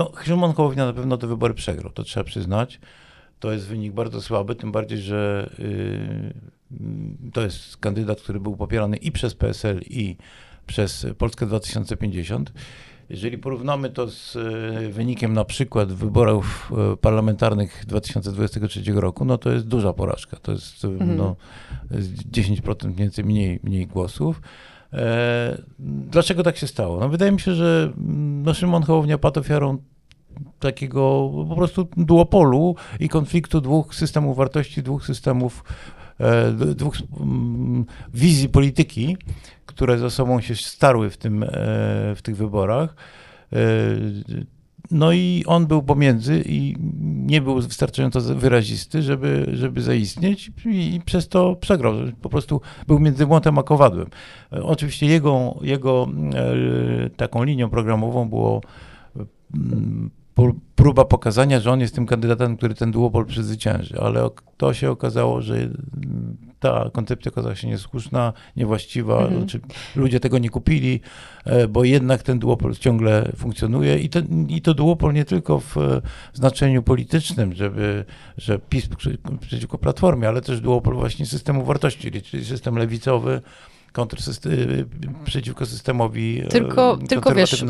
No, Szymon Hołownia na pewno te wybory przegrał, to trzeba przyznać. To jest wynik bardzo słaby, tym bardziej, że yy, to jest kandydat, który był popierany i przez PSL, i przez Polskę 2050. Jeżeli porównamy to z y, wynikiem na przykład wyborów y, parlamentarnych 2023 roku, no to jest duża porażka. To jest y, no, z 10% mniej więcej mniej, mniej głosów. E, dlaczego tak się stało? No, wydaje mi się, że mm, no, Szymon Hołownia padł ofiarą takiego po prostu duopolu i konfliktu dwóch systemów wartości, dwóch systemów, e, dwóch mm, wizji polityki, które ze sobą się starły w, tym, e, w tych wyborach. E, No i on był pomiędzy i nie był wystarczająco wyrazisty, żeby, żeby zaistnieć i, przez to przegrał. Po prostu był między młotem a kowadłem. Oczywiście jego, jego taką linią programową było mm, próba pokazania, że on jest tym kandydatem, który ten duopol przezwycięży, ale to się okazało, że ta koncepcja okazała się niesłuszna, niewłaściwa, Mhm. znaczy ludzie tego nie kupili, e, bo jednak ten duopol ciągle funkcjonuje i, ten, i to duopol nie tylko w e, znaczeniu politycznym, żeby, że PiS przy- przeciwko Platformie, ale też duopol właśnie systemu wartości, czyli system lewicowy kontrsyste- przeciwko systemowi e, Tylko- tylko wiesz.